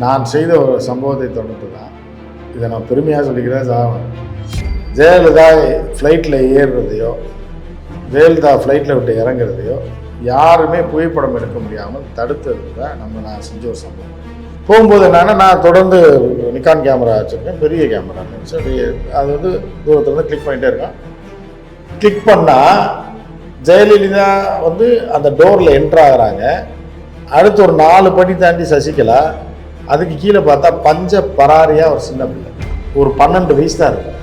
நான் செய்த ஒரு சம்பவத்தை தொடர்ந்து தான் இதை நான் பெருமையாக சொல்லிக்கிறேன் சாவன் ஜெயலலிதா ஃப்ளைட்டில் ஏறுறதையோ ஜெயலலிதா ஃப்ளைட்டில் விட்டு இறங்குறதையோ யாருமே புகைப்படம் எடுக்க முடியாமல் தடுத்தது தான் நம்ம நான் செஞ்ச ஒரு சம்பவம். போகும்போது என்னன்னா நான் தொடர்ந்து நிக்கான் கேமரா வச்சுருக்கேன் பெரிய கேமரா சரி அது வந்து தூரத்தில் இருந்து கிளிக் பண்ணிகிட்டே இருக்கேன் கிளிக் பண்ணால் ஜெயலலிதா வந்து அந்த டோரில் என்ட்ராகிறாங்க அடுத்து ஒரு நாலு படி தாண்டி சசிகலா அதுக்கு கீழே பார்த்தா பஞ்ச பராரியா ஒரு சின்ன பிள்ளை. ஒரு பன்னெண்டு வயசு தான் இருக்கும்.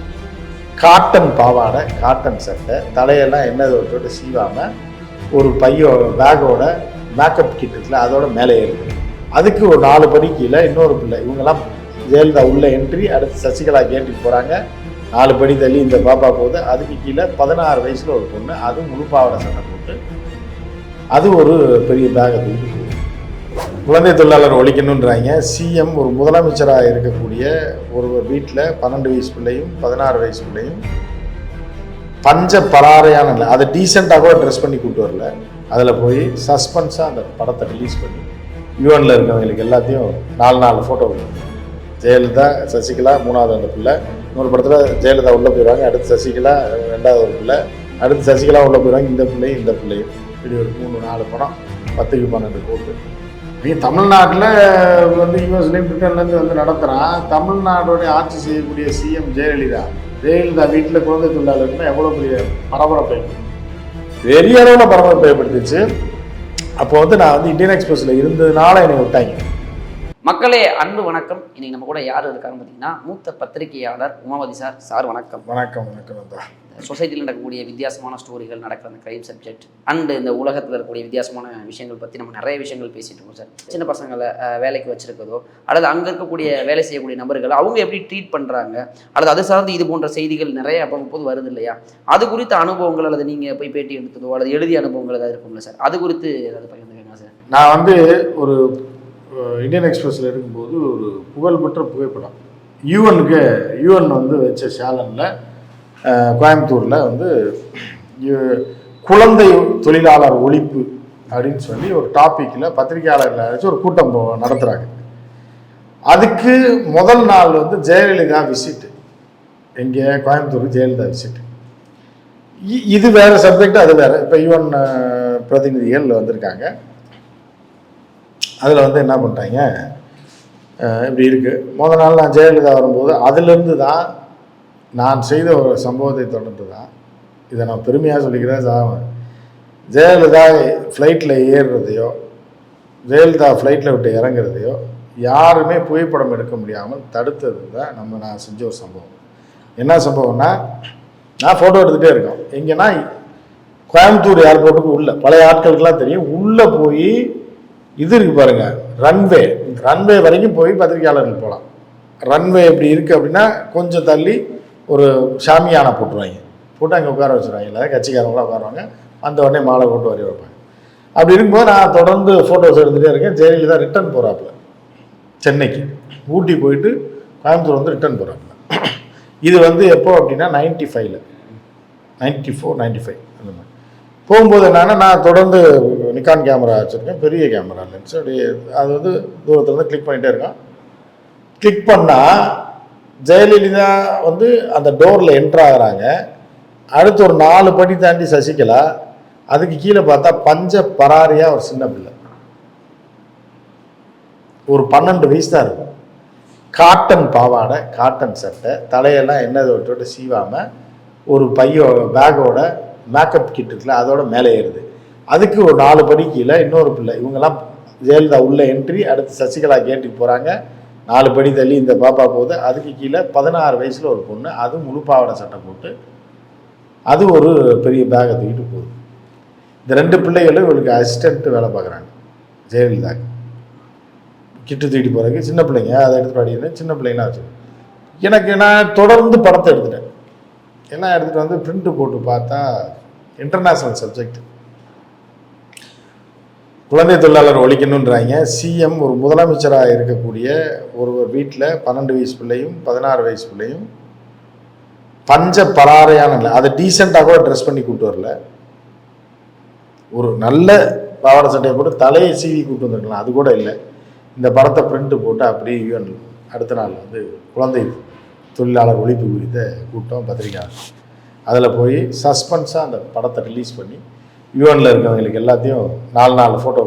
காட்டன் பாவாடை காட்டன் சட்டை தலையெல்லாம் எண்ணெய் தொட்டு சீவாமல் ஒரு பையோ பேக்கோட மேக்கப் கிட் இருக்குல்ல அதோட மேலே ஏறுது அதுக்கு ஒரு நாலு படி கீழே இன்னொரு பிள்ளை. இவங்கெல்லாம் ஜெயலலிதா உள்ள என்ட்ரி அடுத்து சசிகலா கேட்டுக்கு போகிறாங்க நாலு படி தள்ளி இந்த பாப்பா போகுது. அதுக்கு கீழே பதினாறு வயசில் ஒரு பொண்ணு அது முழு பாவாடை சட்டை போட்டு அது ஒரு பெரிய பேக்கை தூக்கி குழந்தை தொழிலாளர் ஒழிக்கணுன்றாங்க சிஎம் ஒரு முதலமைச்சராக இருக்கக்கூடிய ஒரு வீட்டில் பன்னெண்டு வயசு பிள்ளையும் பதினாறு வயசு பிள்ளையும் பஞ்ச பராரையான இல்லை அதை டீசெண்டாக கூட ட்ரெஸ் பண்ணி கூப்பிட்டு வரல. அதில் போய் சஸ்பென்ஸாக அந்த படத்தை ரிலீஸ் பண்ணி. யூஎனில் இருக்கவங்களுக்கு எல்லாத்தையும் நாலு நாலு ஃபோட்டோ ஜெயலலிதா சசிகலா மூணாவது அந்த பிள்ளை. இன்னொரு படத்தில் ஜெயலலிதா உள்ளே போயிடுவாங்க. அடுத்து சசிகலா ரெண்டாவது ஒரு பிள்ளை. அடுத்து சசிகலா உள்ளே போயிடுவாங்க. இந்த பிள்ளையும் இந்த பிள்ளையும். இப்படி ஒரு மூணு நாலு படம் பத்துக்கு பன்னெண்டு போட்டு நீ தமிழ்நாட்டில் வந்து யூஎஸ்லேயும் பிரிட்டன்லேருந்து வந்து நடத்துகிறான் தமிழ்நாடுடைய ஆட்சி செய்யக்கூடிய சிஎம் ஜெயலலிதா ஜெயலலிதா வீட்டில் குழந்தை தொழிலாளர்னா எவ்வளோ பெரிய பரபரப்பை பெரிய அளவில் பரபரப்பை ஏற்படுத்திச்சு. அப்போ வந்து நான் வந்து இந்தியன் எக்ஸ்பிரஸில் இருந்ததுனால என்னை விட்டாங்க. மக்களே அன்பு வணக்கம். இன்னைக்கு நம்ம கூட யார் இருக்காங்க பார்த்தீங்கன்னா மூத்த பத்திரிகையாளர் உமாவதி சார். சார் வணக்கம். வணக்கம் வணக்கம் சொசைட்டியில் நடக்கக்கூடிய வித்தியாசமான ஸ்டோரிகள் நடக்கிற அந்த கிரைம் சப்ஜெக்ட் அண்ட் இந்த உலகத்தில் இருக்கக்கூடிய வித்தியாசமான விஷயங்கள் பற்றி நம்ம நிறைய விஷயங்கள் பேசிகிட்டு இருக்கோம் சார் சின்ன பசங்களை வேலைக்கு வச்சுருக்கதோ அல்லது அங்கே இருக்கக்கூடிய வேலை செய்யக்கூடிய நபர்கள் அவங்க எப்படி ட்ரீட் பண்ணுறாங்க அல்லது அது சார்ந்து இது போன்ற செய்திகள் நிறைய அப்பப்போது வருது இல்லையா? அது குறித்த அனுபவங்கள் அல்லது நீங்கள் போய் பேட்டி எடுத்ததோ அல்லது எழுதிய அனுபவங்கள் ஏதாவது இருக்கும்ல சார் அது குறித்து ஏதாவது பகிர்ந்துக்கங்க சார் நான் வந்து ஒரு இந்தியன் எக்ஸ்பிரஸில் இருக்கும்போது ஒரு புகழ்பெற்ற புகைப்படம். யூஎனுக்கு யூஎன் வந்து வச்ச சேலனில் கோயம்புத்தூரில் வந்து குழந்தை தொழிலாளர் ஒழிப்பு அப்படின்னு சொல்லி ஒரு டாப்பிக்கில் பத்திரிகையாளர்கள் அழைச்சி ஒரு கூட்டம் நடத்துகிறாங்க அதுக்கு முதல் நாள் வந்து ஜெயலலிதா விசிட்டு எங்கே கோயம்புத்தூர் ஜெயலலிதா விசிட்டு இ- இது வேறு சப்ஜெக்ட் அது வேறு. இப்போ யுவன் பிரதிநிதிகள் வந்திருக்காங்க. அதில் வந்து என்ன பண்ணிட்டாங்க? இப்படி இருக்குது முதல் நாள் நான் ஜெயலலிதா வரும்போது அதுலேருந்து தான் நான் செய்த ஒரு சம்பவத்தை தொடர்ந்து தான் இதை நான் பெருமையாக சொல்லிக்கிறேன் சாவன் ஜெயலலிதா ஃப்ளைட்டில் ஏறுறதையோ ஜெயலலிதா ஃப்ளைட்டில் விட்டு இறங்குறதையோ யாருமே புகைப்படம் எடுக்க முடியாமல் தடுத்தது தான் நம்ம நான் செஞ்ச ஒரு சம்பவம். என்ன சம்பவம்னா நான் ஃபோட்டோ எடுத்துகிட்டே இருக்கோம். எங்கன்னா கோயம்புத்தூர் ஏர்போர்ட்டுக்கு உள்ளே பழைய ஆட்களுக்கெல்லாம் தெரியும். உள்ளே போய் இது இருக்கு பாருங்கள் ரன்வே ரன்வே வரைக்கும் போய் பத்திரிகையாளர்கள் போகலாம் ரன்வே எப்படி இருக்குது அப்படின்னா கொஞ்சம் தள்ளி ஒரு ஷாமியானா போட்டுருவாங்க. போட்டு அங்கே உட்கார வச்சுருவாங்க. இல்லை கட்சிக்காரங்களாம் உட்காருவாங்க. அந்த உடனே மாலை போட்டு வரைய வைப்பாங்க. அப்படி இருக்கும்போது நான் தொடர்ந்து ஃபோட்டோஸ் எடுத்துகிட்டே இருக்கேன். ஜெயலலிதா ரிட்டர்ன் போகிறாப்புல சென்னைக்கு. ஊட்டி போயிட்டு கோயம்புத்தூர் வந்து ரிட்டர்ன் போகிறாப்புல இது வந்து எப்போ அப்படின்னா நைன்டி ஃபைவ்ல நைன்டி ஃபோர் நைன்டி ஃபைவ் அந்த மாதிரி. போகும்போது என்னன்னா நான் தொடர்ந்து நிக்கான் கேமரா வச்சுருக்கேன். பெரிய கேமரா லென்ஸ் அப்படி அது வந்து தூரத்துலேருந்து கிளிக் பண்ணிகிட்டே இருக்கான். கிளிக் பண்ணால் ஜெயலலிதா வந்து அந்த டோரில் என்ட்ராகிறாங்க அடுத்து ஒரு நாலு படி தாண்டி சசிகலா அதுக்கு கீழே பார்த்தா பஞ்ச பராரியாக ஒரு சின்ன பிள்ளை. ஒரு பன்னெண்டு வயசு தான் இருக்கும். காட்டன் பாவாடை காட்டன் சட்டை தலையெல்லாம் எண்ணெய் விட்டு சீவாமல் ஒரு பையோ பேக்கோட மேக்கப் கிட் இருக்குல்ல அதோட மேலே ஏறுது. அதுக்கு ஒரு நாலு படி கீழே இன்னொரு பிள்ளை. இவங்கெல்லாம் ஜெயலலிதா உள்ள என்ட்ரி அடுத்து சசிகலா கேட்டுக்கு போகிறாங்க நாலு படி தள்ளி இந்த பாப்பா போகுது. அதுக்கு கீழே பதினாறு வயசில் ஒரு பொண்ணு அது முழு பாவாடை சட்டை போட்டு அது ஒரு பெரிய பேக்கை தூக்கிட்டு போகுது. இந்த ரெண்டு பிள்ளைகளும் இவளுக்கு அசிஸ்டண்ட்டு வேலை பார்க்குறாங்க. ஜெயலலிதாக்கு கிட்டு தூக்கிட்டு போகிறதுக்கு சின்ன பிள்ளைங்க அதை எடுத்து படிக்கணும் சின்ன பிள்ளைங்களாம் வச்சு எனக்கு நான் தொடர்ந்து படத்தை எடுத்துட்டேன். எல்லாம் எடுத்துகிட்டு வந்து பிரிண்ட்டு போட்டு பார்த்தா இன்டர்நேஷ்னல் சப்ஜெக்ட் குழந்தை தொழிலாளர் ஒழிக்கணுன்றாங்க சிஎம் ஒரு முதலமைச்சராக இருக்கக்கூடிய ஒருவர் வீட்டில் பன்னெண்டு வயசு பிள்ளையும் பதினாறு வயசு பிள்ளையும் பஞ்ச பராரையான இல்லை அதை டீசெண்டாக கூட ட்ரெஸ் பண்ணி கூட்டு வரல. ஒரு நல்ல பாவாடை சட்டையை போட்டு தலையை சீவி கூட்டு வந்துருக்கலாம். அது கூட இல்லை. இந்த படத்தை பிரிண்ட்டு போட்டு அப்படியே யூஎன் அடுத்த நாள் வந்து குழந்தை தொழிலாளர் ஒழிப்பு குறித்த கூட்டம் பத்திரிக்கை அதில் போய் சஸ்பென்ஸாக அந்த படத்தை ரிலீஸ் பண்ணி யூஎனில் இருக்கவங்களுக்கு எல்லாத்தையும் நாலு நாலு ஃபோட்டோ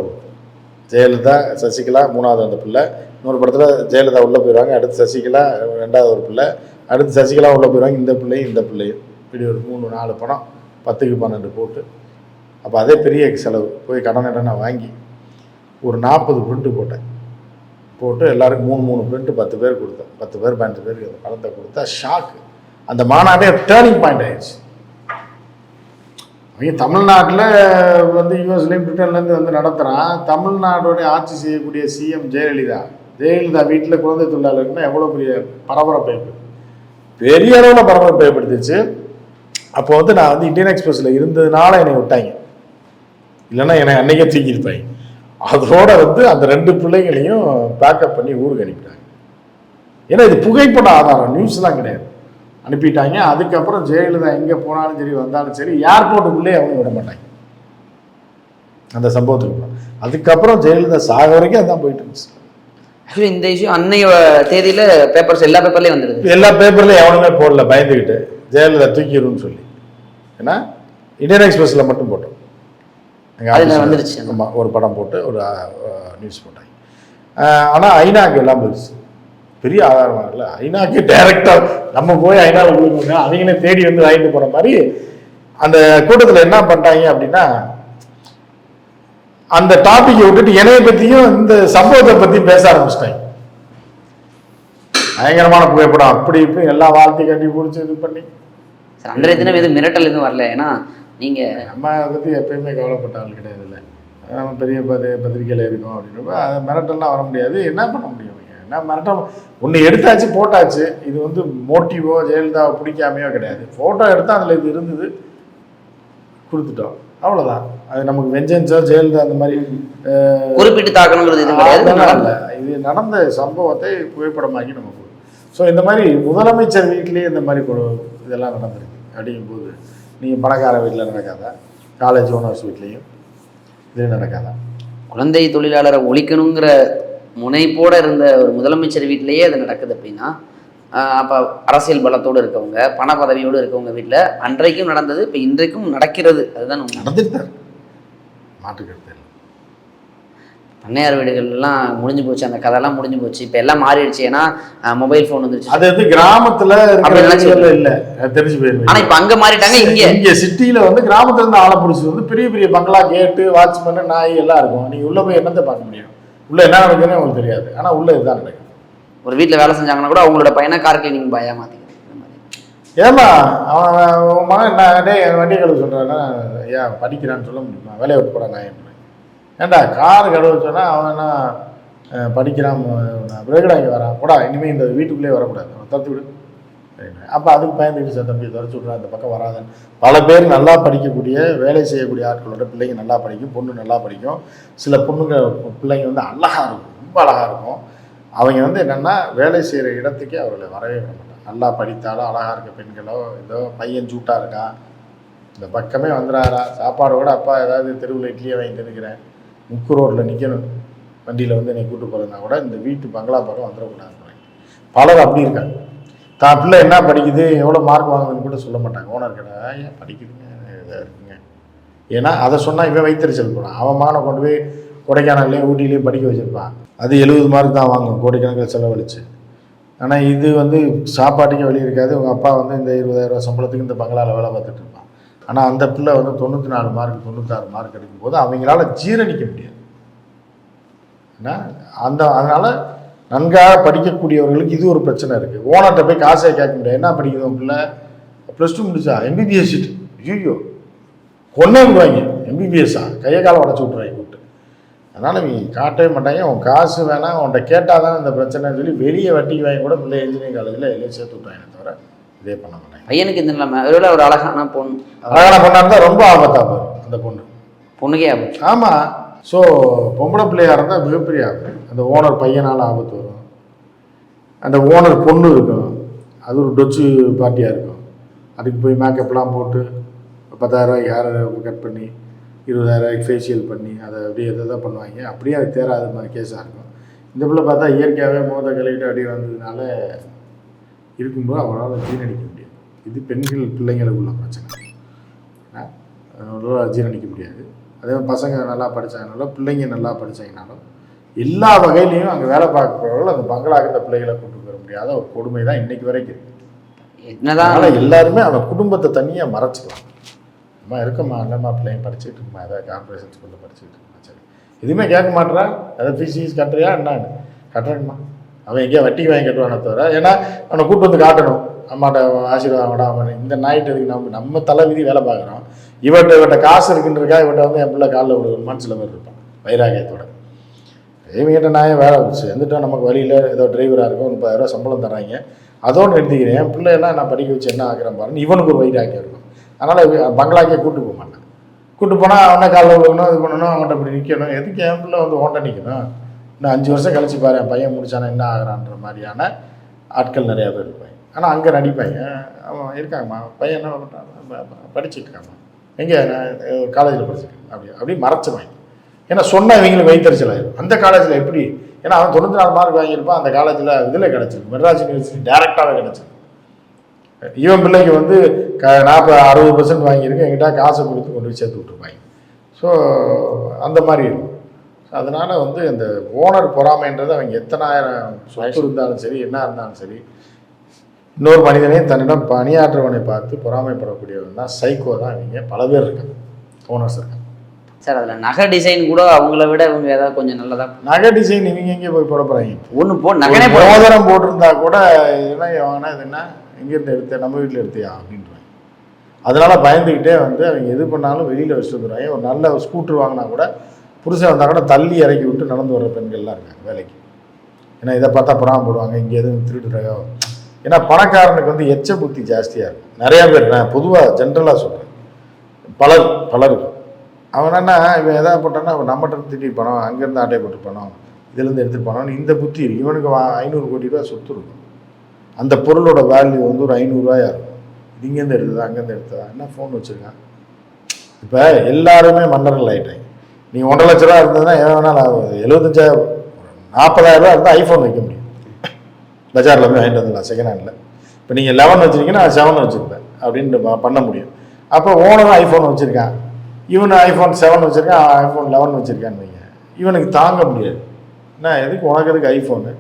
ஜெயலலிதா சசிகலா மூணாவது அந்த பிள்ளை. இன்னொரு படத்தில் ஜெயலலிதா உள்ளே போயிடுவாங்க அடுத்து சசிகலா ரெண்டாவது ஒரு பிள்ளை. அடுத்து சசிகலா உள்ளே போயிடுவாங்க இந்த பிள்ளையும் இந்த பிள்ளையும். இப்படி ஒரு மூணு நாலு படம் பத்துக்கு பன்னெண்டு போட்டு. அப்போ அதே பெரிய செலவு. போய் கடன் இடனை வாங்கி ஒரு நாற்பது பிரிண்ட்டு போட்டேன். போட்டு எல்லாருக்கும் மூணு மூணு பிரிண்ட்டு பத்து பேர் கொடுத்தேன். பத்து பேர் பன்னெண்டு பேருக்கு அந்த படத்தை கொடுத்தா ஷாக்கு அந்த மாநாடே டேர்னிங் பாயிண்ட் ஆயிடுச்சு. அவங்க தமிழ்நாட்டில் வந்து யூஎஸ்லேயும் பிரிட்டன்லேருந்து வந்து நடத்துகிறான் தமிழ்நாடோடைய ஆட்சி செய்யக்கூடிய சிஎம் ஜெயலலிதா. ஜெயலலிதா வீட்டில் குழந்தை தொழிலாளர்னா எவ்வளோ பெரிய பரபரப்பை ஏற்படுது. பெரிய அளவில் பரபரப்பை ஏற்படுத்திச்சு. அப்போ வந்து நான் வந்து இந்தியன் எக்ஸ்பிரஸில் இருந்ததுனால என்னை விட்டாங்க. இல்லைன்னா என்னை அன்னைக்கே தூக்கியிருப்பாங்க. அதோட வந்து அந்த ரெண்டு பிள்ளைங்களையும் பேக்கப் பண்ணி ஊருக்கு அனுப்பிட்டாங்க. ஏன்னா இது புகைப்பட ஆதாரம் நியூஸ்லாம் கிடையாது. அனுப்பிட்டாங்க. அதுக்கப்புறம் ஜெயலலிதா எங்கே போனாலும் சரி வந்தாலும் சரி ஏர்போர்ட்டுக்குள்ளே அவங்க விட மாட்டாங்க. அந்த சம்பவத்துக்கு. அதுக்கப்புறம் ஜெயலலிதா சாக வரைக்கும் அதான் போயிட்டு இருந்துச்சு. ஆக்சுவலி இந்த இஷ்யூ அன்னைய தேதியில பேப்பர்ஸ் எல்லா பேப்பர்லயும் வந்துடுது எல்லா பேப்பர்லையும் எவனுமே போடல பயந்துக்கிட்டு ஜெயலலிதா தூக்கிடும்னு சொல்லி. ஏன்னா இந்தியன் எக்ஸ்பிரஸில் மட்டும் போட்டோம். அதுல. வந்துருச்சு. ஆமா ஒரு படம் போட்டு ஒரு நியூஸ் போட்டாங்க. ஆனால் ஐநாக்கு எல்லாம் போயிடுச்சு. பெரிய ஆதாரமாக இல்லை ஐநாக்கு டைரக்டாக நம்ம போய் ஐநாவில் கொடுக்கணுங்க அவங்களே தேடி வந்து வாங்கிட்டு போன மாதிரி அந்த கூட்டத்தில் என்ன பண்ணிட்டாங்க அப்படின்னா அந்த டாபிக்கை விட்டுட்டு என்னைய பற்றியும் இந்த சம்பவத்தை பற்றி பேச ஆரம்பிச்சிட்டாங்க. பயங்கரமான புகைப்படம். அப்படி இப்படி எல்லா வாழ்த்தி கட்டி பிடிச்சி இது பண்ணி. அன்றைய தினம் எதுவும் மிரட்டல் எதுவும் வரல. ஏன்னா நீங்க நம்ம அதை பற்றி எப்பயுமே கவலைப்பட்ட ஆள் கிடையாது இல்லை. நம்ம பெரிய பதி பத்திரிக்கையில் இருக்கோம் அப்படின்றப்ப அதை மிரட்டல்லாம் வர முடியாது. என்ன பண்ண முடியும்? இவங்க? என்ன மிரட்டல் ஒன்று எடுத்தாச்சு போட்டாச்சு. இது வந்து மோட்டிவோ ஜெயலலிதாவை பிடிக்காமையோ கிடையாது. ஃபோட்டோ எடுத்தால் அதில் இது இருந்தது. கொடுத்துட்டோம். அவ்வளோதான் அது நமக்கு வெஞ்சன்ஸோ ஜெயலலிதா அந்த மாதிரி குறிப்பிட்டு தாக்கணுங்கிறது இல்ல. இது நடந்த சம்பவத்தை புகைப்படமாக்கி நம்ம கொடுக்கும் ஸோ இந்த மாதிரி முதலமைச்சர் வீட்லேயே இந்த மாதிரி இதெல்லாம் நடந்திருக்கு. அப்படிங்கும்போது நீங்கள் பணக்கார வீட்டில் நடக்காதா. காலேஜ் ஓனர்ஸ் வீட்லேயும் இது நடக்காதா. குழந்தை தொழிலாளரை ஒழிக்கணுங்கிற முனைப்போட இருந்த ஒரு முதலமைச்சர் வீட்டிலேயே அது நடக்குது அப்படின்னா அப்ப அரசியல் பலத்தோடு இருக்கவங்க பண பதவியோடு இருக்கவங்க வீட்டில் அன்றைக்கும் நடந்தது இப்போ இன்றைக்கும் நடக்கிறது. அதுதான் மாற்றுக்கிறது இல்லை. பண்ணையார் வீடுகள்லாம் முடிஞ்சு போச்சு. அந்த கதையெல்லாம் முடிஞ்சு போச்சு. இப்போ எல்லாம் மாறிடுச்சு. ஏன்னா மொபைல் ஃபோன் வந்துருச்சு. அது வந்து கிராமத்தில் இல்லை. தெரிஞ்சு போயிருங்க ஆனா இப்போ அங்க மாறிட்டாங்க இங்க இங்க. சிட்டியில வந்து கிராமத்துல இருந்து ஆளை பிடிச்சி வந்து பெரிய பெரிய பங்களா கேட்டு வாட்ச்மேன் நாய் எல்லாம் இருக்கும். நீங்க உள்ள போய் என்னத்தை பார்க்க முடியும்? உள்ள என்ன நடக்குதுன்னு உங்களுக்கு தெரியாது. ஆனா உள்ள இதுதான் நடக்குது. ஒரு வீட்டில் வேலை செஞ்சாங்கன்னா கூட அவங்களோட பையனை கார் கிளீனிங் பாயா மாற்றிக்கிறது ஏமா அவன் மகன் என்ன டேய் என் வண்டி கழுவு சொல்றான்னா ஏன் படிக்கிறான்னு சொல்ல முடியுமா? வேலையை விட்டு போடா நான் ஏன்டா கார் கழுவ சொன்னா அவன் என்ன படிக்கிறான் பிரேக்கடா இங்கே வரான். போடா இனிமேல் இந்த வீட்டுக்குள்ளேயே வரக்கூடாது. அவன் தடுத்து விடு. அப்போ அதுக்கு பயந்துக்கிட்டு சார் தம்பி துரத்து விட்றான் அந்த பக்கம் வராதுன்னு. பல பேர் நல்லா படிக்கக்கூடிய வேலை செய்யக்கூடிய ஆட்களோட பிள்ளைங்க நல்லா படிக்கும் பொண்ணு நல்லா படிக்கும். சில பொண்ணுங்க பிள்ளைங்க வந்து அழகாக இருக்கும் ரொம்ப அழகாக இருக்கும். அவங்க வந்து என்னென்னா வேலை செய்கிற இடத்துக்கே அவர்களை வரவே விட மாட்டாங்க. நல்லா படித்தாலும் அழகாக இருக்க பெண்களோ ஏதோ பையன் சூட்டாக இருக்கான் இந்த பக்கமே வந்துடாரா சாப்பாடோட அப்பா ஏதாவது தெருவில் இட்லியை வாங்கிட்டு இருக்கிறேன் முக்கு ரோட்டில் நிற்கணும் வண்டியில் வந்து என்னை கூட்டு போகிறதுனா கூட இந்த வீட்டு பங்களா பக்கம் வந்துடக்கூடாது பலர் அப்படி இருக்காங்க. தான் பிள்ளை என்ன படிக்குது எவ்வளோ மார்க் வாங்குதுன்னு கூட சொல்ல மாட்டாங்க. ஓனர் கிட்ட ஏன் படிக்குதுங்க? இதாக இருக்குங்க. ஏன்னா அதை சொன்னால் இவன் வைத்தறிச்சல் போனான் அவன் மகனை கொண்டு போய் கொடைக்கானல்லையும் ஊட்டிலையும் படிக்க வச்சுருப்பான். அது எழுபது மார்க் தான் வாங்கும் கோடிக்கணக்கில் செலவழிச்சு. ஆனால் இது வந்து சாப்பாட்டுக்கே வழி இருக்காது. உங்கள் அப்பா வந்து இந்த இருபதாயிரரூவா சம்பளத்துக்கு இந்த பங்களாவில் வேலை பார்த்துட்டு இருப்பான். ஆனால் அந்த பிள்ளை வந்து தொண்ணூற்றி நாலு மார்க் தொண்ணூத்தாறு மார்க் எடுக்கும்போது அவங்களால ஜீரணிக்க முடியாது. ஏன்னா அந்த அதனால் நன்காக படிக்கக்கூடியவர்களுக்கு இது ஒரு பிரச்சனை இருக்குது ஓனர்கிட்ட போய் காசே கேட்க முடியாது. என்ன படிக்குது பிள்ளை? ப்ளஸ் டூ முடிச்சா? எம்பிபிஎஸ் ஐயோ கொண்டே விடுவாங்க எம்பிபிஎஸ்ஸா கையை காலை உடச்சி விட்ருவாங்க கூப்பிட்டு. அதனால் நீ காட்டவே மாட்டாங்க. உன் காசு வேணாம் உன்கிட்ட கேட்டால் தானே இந்த பிரச்சனைன்னு சொல்லி வெளியே வட்டிக்கு வாங்கி கூட பிள்ளை இன்ஜினியரிங் காலேஜில் எல்லாம் சேர்த்து விட்றாங்க தவிர இதே பண்ண மாட்டாங்க. பையனுக்கு இந்த நிலைமை. ஒருவேளை ஒரு அழகான பொண்ணு. அழகான பொண்ணாக இருந்தால் ரொம்ப ஆபத்தாக போயிடும் அந்த பொண்ணு. பொண்ணுக்கே ஆகும் ஆமாம் ஸோ பொம்பளை பிள்ளையாக இருந்தால் மிகப்பெரிய ஆபத்து. அந்த ஓனர் பையனால் ஆபத்து வரும். அந்த ஓனர் பொண்ணு இருக்கும். அது ஒரு டொச்சு பார்ட்டியாக இருக்கும். அதுக்கு போய் மேக்கப்லாம் போட்டு பத்தாயிரரூவாய்க்கு ஹேர் கட் பண்ணி இருபதாயிரரூவாய்க்கு ஃபேஷியல் பண்ணி அதை அப்படியே எதை தான் பண்ணுவாங்க. அப்படியே அது தேராத மாதிரி கேஸாக இருக்கும். இந்த பிள்ளை பார்த்தா இயற்கையாகவே மோத கழுவிட்டு அடி வந்ததுனால இருக்கும்போது அவரால் ஜீரணிக்க முடியாது. இது பெண்கள் பிள்ளைங்களுக்கு உள்ள பிரச்சனை. ஆ, அவங்களால ஜீரணிக்க முடியாது. அதே மாதிரி பசங்க நல்லா படித்தாங்கனாலும் பிள்ளைங்க நல்லா படித்தாங்கனாலும் எல்லா வகையிலையும் அங்கே வேலை பார்க்குறவர்கள் அந்த பங்களாக்கு இந்த பிள்ளைகளை கொண்டு வர முடியாத ஒரு கொடுமை தான் இன்னைக்கு வரைக்கும். என்னதான் எல்லாருமே அந்த குடும்பத்தை தனியாக மறைச்சிக்கலாம் அம்மா இருக்கம்மா இல்லைம்மா பிள்ளைங்க படிச்சுட்டு இருக்குமா ஏதாவது கார்பரேஷன் ஸ்கூலில் படிச்சுட்டு இருக்குமா சரி. எதுவுமே கேட்க மாட்டேறா. ஏதாவது ஃபீஸ் ஃபீஸ் கட்டுறியா? என்னன்னு? கட்டுறேங்கம்மா அவன் எங்கேயா வட்டிக்கு வாங்கி கட்டுவானே தவிர ஏன்னா அவனை கூட்டு வந்து காட்டணும். அம்மாட்ட ஆசீர்வாதம் விட அவன் இந்த நாய்கிட்ட இருக்கு நம்ம நம்ம தலைவிதி வேலை பார்க்குறோம். இவர்கிட்ட இவர்கிட்ட காசு இருக்குன்றக்கா இவன்ட்ட வந்து என் பிள்ளை காலில் விடுவோம் சில பேர் இருப்பான் வைராகியத்தோட இவங்கிட்ட நாயே வேலை சேர்ந்துட்டா நமக்கு வழியில் ஏதோ டிரைவராக இருக்கும் முப்பதாயிரரூவா சம்பளம் தராங்க அதோடு நிறுத்திக்கிறேன். என் பிள்ளையெல்லாம் நான் படிக்க வச்சு என்ன ஆகிறேன் பாருன்னு இவனுக்கு ஒரு வைராக்கியம் இருக்கும். அதனால் பங்களாக்கே கூட்டு போக மாட்டேன். கூட்டு போனால் அவனை காலைல விழுகணும் இது பண்ணணும் அவன்கிட்ட இப்படி நிற்கணும் எதுக்கு என் பிள்ளை வந்து ஓட்ட நிற்கணும் இன்னும் அஞ்சு வருஷம் கழிச்சு பாரு என் பையன் முடிச்சானா என்ன ஆகிறான்ற மாதிரியான ஆட்கள் நிறையா பேர் இருப்பாங்க. ஆனால் அங்கே நடிப்பாங்க அவன் இருக்காங்கம்மா. பையன் என்ன பண்ணுறான்? படிச்சுட்டு இருக்காம்மா எங்கே? நான் காலேஜில் படிச்சிருக்கேன். அப்படி அப்படி மறைச்சிருவாங்க ஏன்னா சொன்ன இவங்களுக்கு வைத்தறிச்சல் ஆயிடும் அந்த காலேஜில் எப்படி? ஏன்னா அவன் தொண்ணூற்றி நாலு மார்க் வாங்கியிருப்பான். அந்த காலேஜில் இதில் கிடச்சிருக்கு மெட்ராஸ் யூனிவர்சிட்டி டேரெக்டாகவே கிடச்சிருக்கு இவன் பிள்ளைக்கு வந்து க நாற்பது அறுபது பர்சன்ட் வாங்கியிருக்கு. என்கிட்ட காசை கொடுத்து கொண்டு போய் சேர்த்து விட்டுருப்பாங்க. ஸோ அந்த மாதிரி இருக்கும். அதனால் வந்து அந்த ஓனர் பொறாமைன்றது அவங்க எத்தனாயிரம் சொத்து இருந்தாலும் சரி என்ன இருந்தாலும் சரி இன்னொரு மனிதனையும் தன்னிடம் பணியாற்றவனை பார்த்து பொறாமைப்படக்கூடியவன் தான் சைக்கோ தான் இவங்க. பல பேர் இருக்காங்க. ஓனர்ஸ் இருக்காங்க. சார் அதில் நகை டிசைன் கூட அவங்கள விட இவங்க ஏதாவது கொஞ்சம் நல்லதா? நகை டிசைன் இவங்க எங்கே போய் போட போகிறாங்க ஒன்று போ போட மோதிரம் போட்டிருந்தா கூட என்ன வாங்கினா இது என்ன? எங்கேருந்து எடுத்த நம்ம வீட்டில் எடுத்தியா அப்படின்றாங்க. அதனால பயந்துக்கிட்டே வந்து அவங்க எது பண்ணாலும் வெளியில் வச்சுட்டு ஒரு நல்ல ஸ்கூட்டர் வாங்கினா கூட புருஷன் வந்தால் கூட தள்ளி இறக்கி விட்டு நடந்து வர பெண்கள்லாம் இருக்காங்க வேலைக்கு. ஏன்னா இதை பார்த்தா புறாம போடுவாங்க. இங்கே எதுவும் திருடுறாயோ ஏன்னா பணக்காரனுக்கு வந்து எச்ச புத்தி ஜாஸ்தியாக இருக்கும். நிறையா பேர் நான் பொதுவாக ஜென்ரலாக சொல்கிறேன் பலர் பலருக்கு அவன் என்ன இவன் எதாவது போட்டான்னா அவன் நம்மகிட்ட திட்டி பணம் அங்கேருந்து ஆட்டை போட்டு பணம் இதுலேருந்து எடுத்து பணம்னு இந்த புத்தி இவனுக்கு வா ஐநூறு கோடி ரூபா சொத்து இருக்கும். அந்த பொருளோட வேல்யூ வந்து ஒரு ஐநூறுரூவாயா இருக்கும். இது இங்கேருந்து எடுத்ததா அங்கேருந்து எடுத்ததா? என்ன ஃபோன் வச்சுருக்கான்? இப்போ எல்லாருமே மன்னர்கள் ஆகிட்டாங்க நீ ஒன்றரை லட்ச ரூபா இருந்ததுன்னா எவ்வளோ வேணாலும் எழுபத்தஞ்சாயிரம் நாற்பதாயிரம் ரூபா இருந்தால் ஐஃபோன் வைக்க முடியும். பஜாரில் போய் வாங்கிட்டு வந்துடலாம் செகண்ட் ஹேண்டில் இப்போ நீங்கள் லெவன் வச்சுருக்கீங்கன்னா செவன் வச்சுருப்பேன் அப்படின்ட்டு பண்ண முடியும். அப்போ ஓனரும் ஐஃபோன் வச்சுருக்கான். இவனு ஐஃபோன் செவன் வச்சுருக்கான் ஐஃபோன் லெவன் வச்சுருக்கான்னு வைங்க. இவனுக்கு தாங்க முடியாது. என்ன எதுக்கு உனக்கு எதுக்கு ஐஃபோனு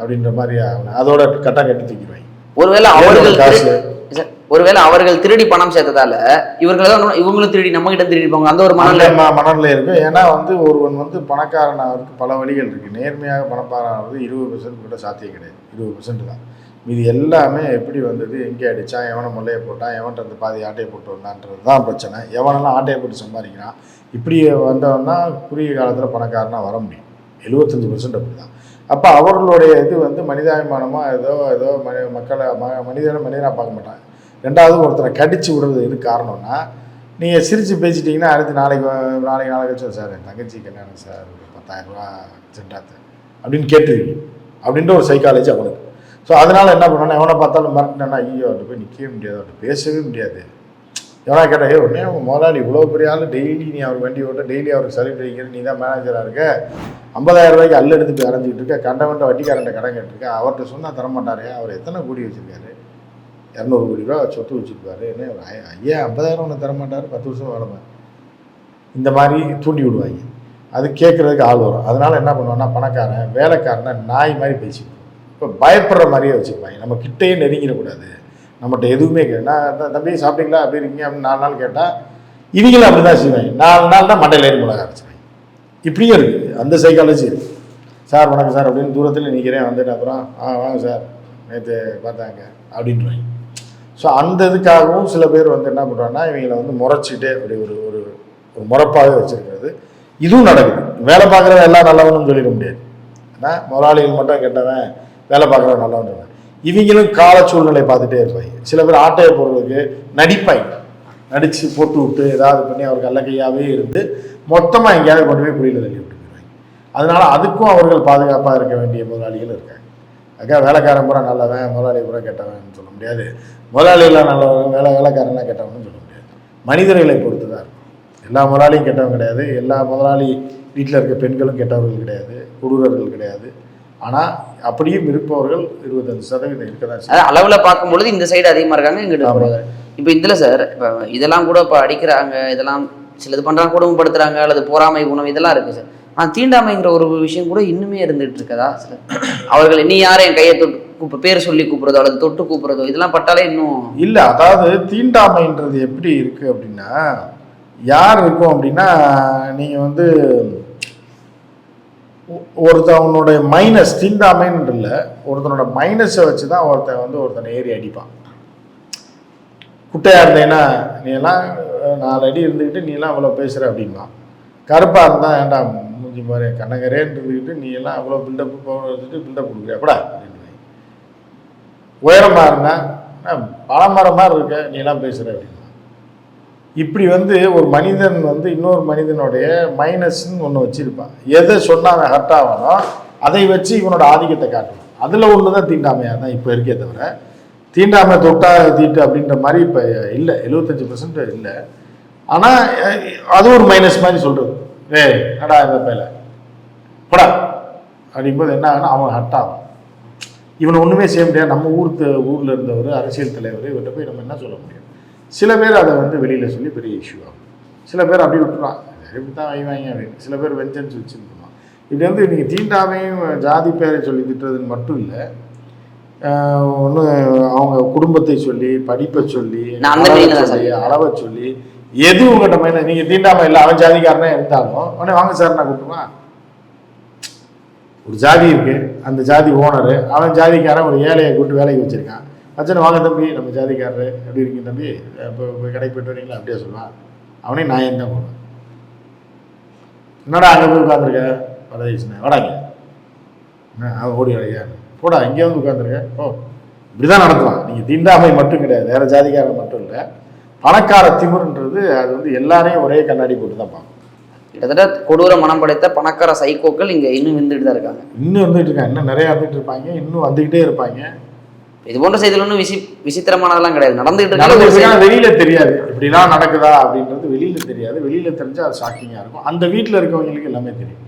அப்படின்ற மாதிரி அவனை. அதோட கட்டம் கட்டி தூக்கிடுவாங்க. ஒருவேளை அவர்கள் காசு. ஒருவேளை அவர்கள் திருடி பணம் சேர்த்ததால இவர்கள் தான் இவங்களும் திருடி நம்ம கிட்ட திருடிப்பாங்க. அந்த ஒரு மனநிலை மனநிலை இருக்கு. ஏன்னா வந்து ஒருவன் வந்து பணக்காரன் அவருக்கு பல வழிகள் இருக்குது நேர்மையாக பணக்காரன் இருபது பர்சன்ட் கூட சாத்தியம் கிடையாது. இருபது பர்சன்ட் தான். இது எல்லாமே எப்படி வந்தது? எங்கே அடித்தான் எவனை முல்லையை போட்டான் எவன்கிட்ட அந்த பாதி ஆட்டையை போட்டு வந்தான்றது தான் பிரச்சனை. எவனெல்லாம் ஆட்டையை போட்டு சம்பாதிக்கிறான்? இப்படி வந்தவன் தான் குறுகிய காலத்தில் பணக்காரனாக வர முடியும். எழுபத்தஞ்சு பர்சன்ட் அப்படி தான் அப்போ அவர்களுடைய இது வந்து மனிதாபிமானமாக ஏதோ ஏதோ மனி மக்களை ம மனிதனை மனிதனாக பார்க்க மாட்டாங்க ரெண்டாவது ஒருத்தரை கடிச்சு விடுறது எதுக்கு காரணம்னா நீங்கள் சிரித்து பேசிட்டீங்கன்னா அடுத்து நாளைக்கு நாளைக்கு நாளைக்கு வச்சோம் சார் என் தங்கச்சிக்கு கல்யாணம் சார் ஒரு பத்தாயிரரூபா சென்டாத்து அப்படின்னு கேட்டுருவீங்க. அப்படின்ற ஒரு சைக்காலஜி அவனுக்கு ஸோ அதனால் என்ன பண்ணணும்? எவனை பார்த்தாலும் மிரட்டினா ஐயோ அவர்கிட்ட போய் நிற்கவே முடியாது அவர்கிட்ட பேசவே முடியாது. எவனா கேட்டா ஏ உடனே உங்கள் முதலாளி இவ்வளோ பெரிய ஆள் டெய்லி நீ அவர் வண்டி ஓட்ட டெய்லி அவருக்கு சர்வீஸ் அடிக்கிற நீ தான் மேனேஜராக இருக்க. ஐம்பதாயிரம் ரூபாய்க்கு அல்ல எடுத்து போய் அரைஞ்சிக்கிட்டு இருக்க கண்டவன்ட்ட வட்டிக்காரன்ட்ட கடன் கேட்டிருக்க அவர்கிட்ட சொன்னால் தரமாட்டாரே அவர் எத்தனை கூடி வச்சிருக்காரு? இரநூறு கோடி ரூபா சொத்து வச்சுருப்பாரு. என்ன ஐயா ஐம்பதாயிரம் ஒன்று தரமாட்டார் பத்து வருஷம் வேலை இந்த மாதிரி தூண்டி விடுவாங்க. அது கேட்குறதுக்கு ஆள் வரும். அதனால் என்ன பண்ணுவான்னா பணக்காரன் வேலைக்காரனை நாய் மாதிரி பேசிக்குவோம் இப்போ பயப்படுற மாதிரியே வச்சுருப்பாங்க நம்ம கிட்டேயே நெருங்கிடக்கூடாது நம்மகிட்ட எதுவுமே கே நான் தம்பி சாப்பிட்டீங்களா? அப்படி இருக்கீங்க அப்படின்னு நாலு நாள் கேட்டால் இவங்களும் அப்படி தான் செய்வாங்க. நாலு நாள் தான் மண்டையில் ஏறி மிளகா அரைச்சிருவாங்க இப்படியும் இருக்குது அந்த சைக்காலஜி இருக்குது சார் வணக்கம் சார். அப்படின்னு தூரத்தில் நிற்கிறேன் வந்துட்டு அப்புறம் ஆ வாங்க சார். நேற்று பார்த்தாங்க. அப்படின்றாங்க. ஸோ அந்த இதுக்காகவும் சில பேர் வந்து என்ன பண்ணுறாங்கன்னா இவங்களை வந்து முறைச்சிட்டு அப்படி ஒரு ஒரு ஒரு முறப்பாகவே வச்சுருக்கிறது. இதுவும் நடக்குது. வேலை பார்க்குறவன் எல்லாம் நல்லவனும் சொல்லிட முடியாது. ஏன்னா முதலாளிகள் மட்டும் கெட்டவன் வேலை பார்க்குறவன் நல்லவன் இவங்களும் கால சூழ்நிலை பார்த்துட்டே இருப்பாங்க. சில பேர் ஆட்டையை போடுறதுக்கு நடிப்பாங்க. நடித்து போட்டு விட்டு ஏதாவது பண்ணி அவர் கல்லக்கையாகவே இருந்து மொத்தமாக எங்கேயாவது கொண்டு போய் குடியில் தள்ளி விட்டு அதனால அதுக்கும் அவர்கள் பாதுகாப்பாக இருக்க வேண்டிய முதலாளிகள் இருக்காங்க. அக்கா வேலைக்காரன் பூரா நல்லவன் முதலாளி பூரா கெட்டவன் சொல்ல முடியாது. முதலாளிகளாம் நல்லவன் வேலை வேலைக்காரன்லாம் கெட்டவன் சொல்ல முடியாது. மனிதர்களை பொறுத்து தான் இருக்கும். எல்லா முதலாளியும் கெட்டவங்க கிடையாது. எல்லா முதலாளி வீட்டில் இருக்க பெண்களும் கெட்டவர்கள் கிடையாது கொடூரர்கள் கிடையாது. ஆனால் அப்படியும் இருப்பவர்கள் இருபத்தஞ்சு சதவீதம் இருக்க தான் அளவுல பார்க்கும்பொழுது இந்த சைடு அதிகமா இருக்காங்க இங்கிட்டு. இப்போ இதுல சார் இப்போ இதெல்லாம் கூட இப்போ அடிக்கிறாங்க இதெல்லாம் சிலது பண்றாங்க குடும்பப்படுத்துறாங்க அல்லது பொறாமை உணவு இதெல்லாம் இருக்கு சார். ஆனா தீண்டாமைங்கிற ஒரு விஷயம் கூட இன்னுமே இருந்துட்டு இருக்கதா சில அவர்கள் நீ யாரும் என் கையை தொட்டு கூப்ப பேர் சொல்லி கூப்பிடுறதோ அல்லது தொட்டு கூப்பிடுறதோ இதெல்லாம் பட்டாலே இன்னும் இல்லை அதாவது தீண்டாமைன்றது எப்படி இருக்குது அப்படின்னா யார் இருக்கும் அப்படின்னா நீங்கள் வந்து ஒருத்தவனுடைய மைனஸ் தீண்டாமைன்னு இல்லை ஒருத்தனோட மைனஸை வச்சு தான் ஒருத்தன் வந்து ஒருத்தனை ஏறி அடிப்பான். குட்டையாக இருந்தேன்னா நீ எல்லாம் நாலு அடி இருந்துக்கிட்டு நீ எல்லாம் அவ்வளோ பேசுகிற அப்படின்லாம் கருப்பாக இருந்தால் ஏன்டா மூஞ்சி மாதிரி கண்ணகரேன்னு இருந்துக்கிட்டு நீ எல்லாம் அவ்வளோ பில்டப்பு பவர் வச்சுட்டு பில்டப் கொடுக்குறியா? கூட அப்படின்னு உயரமாக இருந்தால் பழமரம் மாதிரி இருக்க நீ எல்லாம் பேசுகிற அப்படின்னா இப்படி வந்து ஒரு மனிதன் வந்து இன்னொரு மனிதனுடைய மைனஸ்ன்னு ஒன்று வச்சிருப்பான். எதை சொன்னால் அவன் ஹர்ட் ஆவானோ அதை வச்சு இவனோட ஆதிக்கத்தை காட்டுவான். அதில் ஒன்று தான் தீண்டாமையாக தான் இப்போ இருக்கே தவிர தீண்டாமை தொட்டா தீட்டு அப்படின்ற மாதிரி இப்போ இல்லை எழுபத்தஞ்சி பர்சன்ட் இல்லை. ஆனால் அது ஒரு மைனஸ் மாதிரி சொல்கிறது ஏய் நடா இந்த பையில போடா. அப்படிங்கும்போது என்ன ஆகுனா அவன் ஆகும் இவனை ஒன்றுமே செய்ய முடியாது. நம்ம ஊர் ஊரில் இருந்தவர் அரசியல் தலைவர் இவர்கிட்ட போய் நம்ம என்ன சொல்ல முடியும்? சில பேர் அதை வந்து வெளியில் சொல்லி பெரிய இஷ்யூ ஆகும். சில பேர் அப்படி விட்டுருவான். இப்படி தான் வைவாங்க அப்படின்னு சில பேர் வெஞ்சன்ஸ் வச்சுருப்பான். இப்படி வந்து நீங்கள் தீண்டாமையும் ஜாதி பேரை சொல்லி திட்டுறதுன்னு மட்டும் இல்லை. ஒன்று அவங்க குடும்பத்தை சொல்லி படிப்பை சொல்லி அளவை சொல்லி எது உங்கள்கிட்ட மைனஸ் நீங்கள் தீண்டாமை இல்லை அவன் ஜாதிக்காரனே இருந்தாலும் உடனே வாங்க சார் நான் கூப்பிட்டுமா? ஒரு ஜாதி இருக்கு அந்த ஜாதி ஓனரு அவன் ஜாதிக்காரன் ஒரு ஏழையை கூப்பிட்டு வேலைக்கு வச்சிருக்கான். வச்சுன்னு வாங்க தம்பி நம்ம ஜாதிக்காரரு எப்படி இருக்கீங்க தம்பி? இப்போ கடைக்கு போயிட்டு வரீங்களா? அப்படியே சொல்லுவான். அவனே நான் தான் போடுவேன் என்னடா அங்கே போய் உட்காந்துருக்க பரதேசனே வாடாங்க அவன் ஓடி வரையா போடா இங்கே வந்து உட்காந்துருக்க ஓ இப்படி தான் நடத்துவான். நீங்கள் தீண்டாமை மட்டும் கிடையாது வேற ஜாதிக்காரன் மட்டும் இல்லை. பணக்கார திமிருன்றது அது வந்து எல்லாரையும் ஒரே கண்ணாடி போட்டு தான் பார்க்கும். கிட்டத்தட்ட கொடூர மனம் படைத்த பணக்கார சைக்கோக்கள் இங்க இன்னும் இருந்துட்டு தான் இருக்காங்க. இன்னும் வந்துட்டு இருக்காங்க. இன்னும் நிறைய இருந்துட்டு இருப்பாங்க. இன்னும் வந்துகிட்டே இருப்பாங்க. இது போன்ற செய்திகள் ஒன்றும் விசி விசித்திரமானதெல்லாம் கிடையாது. நடந்துகிட்டு இருக்க ஒரு நடந்துட்டு செய்தி. இருக்கா, வெளியில தெரியாது. இப்படிலாம் நடக்குதா அப்படின்றது வெளியில தெரியாது. வெளியில தெரிஞ்சா அது ஷாக்கிங்கா இருக்கும். அந்த வீட்டில் இருக்கவங்களுக்கு எல்லாமே தெரியும்.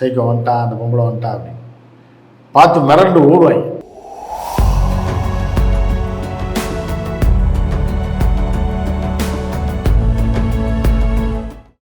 சைக்கோ வந்துட்டான் அந்த பொம்பளை வந்துட்டா அப்படின்னு. பார்த்து மிரண்டு ஓடுவாங்க.